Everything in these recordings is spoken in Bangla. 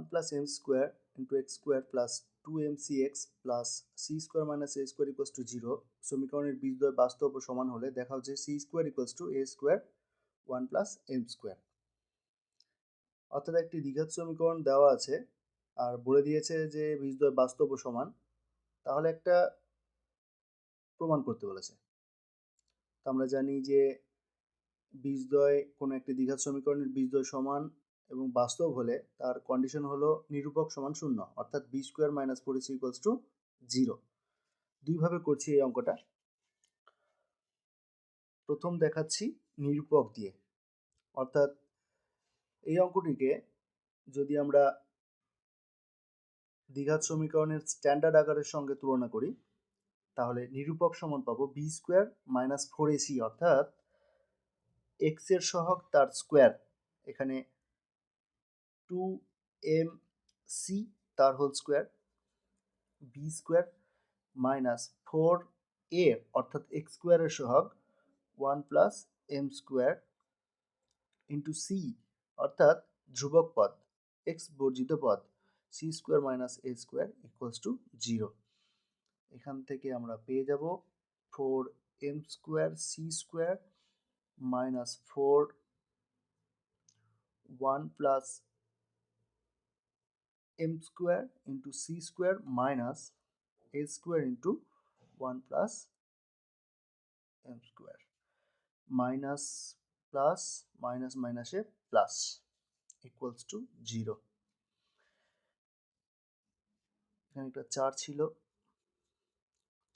One plus m square into x square plus two m c x plus c square minus a square equals to zero সমীকরণের বীজদ্বয় বাস্তব ও সমান হলে দেখা হচ্ছে c square equals to a square one plus m square অর্থাৎ একটি দ্বিঘাত সমীকরণ দেওয়া আছে আর বলে দিয়েছে যে বীজদ্বয় বাস্তব ও সমান, তাহলে একটা প্রমাণ করতে বলেছে। তো আমরা জানি যে বীজদ্বয় কোনো একটি দ্বিঘাত সমীকরণের বীজদ্বয় সমান এবং বাস্তব হলে তার কন্ডিশন হলো নিরূপক সমান শূন্য, অর্থাৎ b square minus four is equals to zero দুইভাবে করছি এই অঙ্কটা। প্রথম দেখাচ্ছি নিরূপক দিয়ে। অর্থাৎ এই অঙ্কটিকে যদি আমরা দ্বিঘাত সমীকরণের স্ট্যান্ডার্ড আকারের সঙ্গে তুলনা করি, তাহলে নিরূপক সমান পাবো b square minus four ac অর্থাৎ এক্সের তার স্কোয়ার এখানে টু এম সি তার whole square b square minus four a অর্থাৎ এক্স স্কোয়ারের সহগ one plus m square into c অর্থাৎ ধ্রুবক পদ এক্স বর্জিত পদ c square minus a square equals to zero এখান থেকে আমরা পেয়ে যাব four m square c square minus four one plus m square into c square minus a square into one plus m square minus plus minus মাইনাসে প্লাস ইকুয়ালস টু জিরো এখানে একটা চার ছিল।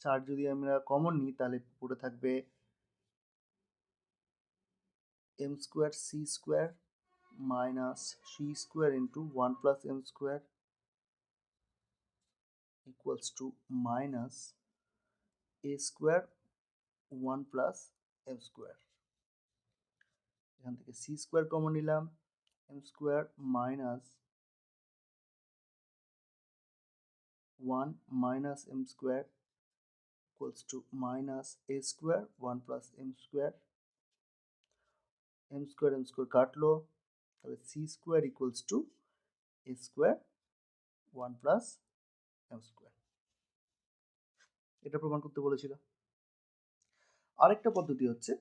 চার যদি আমরা কমন নিই, তাহলে পড়ে থাকবে m square c square minus c square into one plus m square equals to minus a square one plus m square এখান থেকে সি স্কোয়ার কমন নিলাম m square minus one minus m square equals to minus a square 1 plus m square. m square m square কাটলো, তাহলে c square equals to a square 1 plus m square. এটা প্রমাণ করতে বলেছিল। আরেকটা পদ্ধতি হচ্ছে,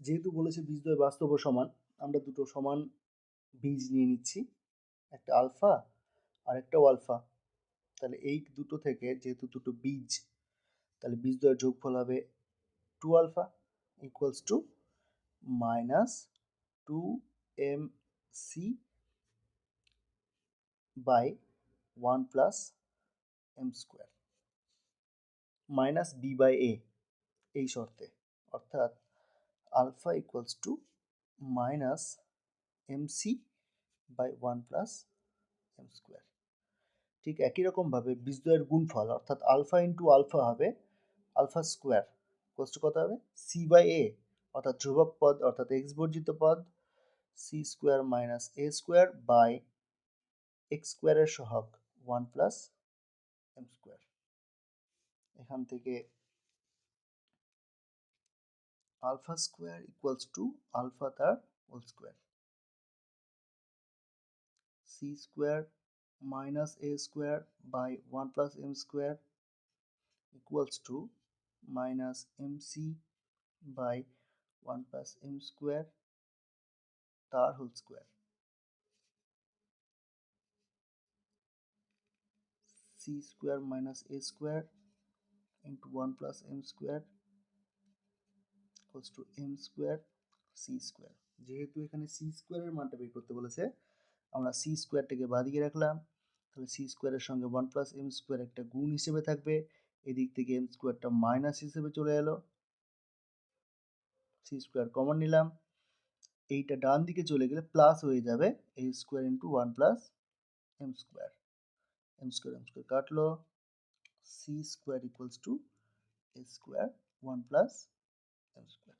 যেহেতু বলেছে বীজদ্বয় বাস্তব সমান, আমরা দুটো সমান বীজ নিয়ে নিচ্ছি, একটা আলফা আর একটা আলফা তাহলে এই দুটো থেকে যেহেতু দুটো বীজ, তাহলে বীজ দ্বয়ের যোগফল হবে two alpha equals to minus two m c by one plus m square minus b by a এই শর্তে। অর্থাৎ alpha equals to minus m c by one plus m square ঠিক একই রকমভাবে বীজদ্বয়ের গুণফল, অর্থাৎ আলফা ইন্টু আলফা হবে আলফা স্কোয়ার কোস্ট কত হবে? সি বাই এ অর্থাৎ ধ্রুবক পদ, অর্থাৎ এক্স বর্জিত পদ c square minus a square by x স্কোয়ারের সহগ ওয়ান প্লাস এম স্কোয়ার এখান থেকে alpha square equals to alpha তার whole square c square minus a square by 1 plus m square equals to minus mc by 1 plus m square তার whole square square minus a square into 1 plus m square equals to m square c square. যেহেতু এখানে c স্কোয়ারের মানটা বের করতে বলেছে, আমরা সি স্কোয়ারটাকে বাদিকে রাখলাম, তাহলে সি স্কোয়ারের সঙ্গে ওয়ান প্লাস এম স্কোয়ার একটা গুণ হিসেবে থাকবে, এদিক থেকে এম স্কোয়ারটা মাইনাস হিসেবে চলে এলো। সি স্কোয়ার কমন নিলাম, এইটা ডান দিকে চলে গেলে প্লাস হয়ে যাবে a square into one plus m square M square m square কাটলো C square equals to A square one plus M square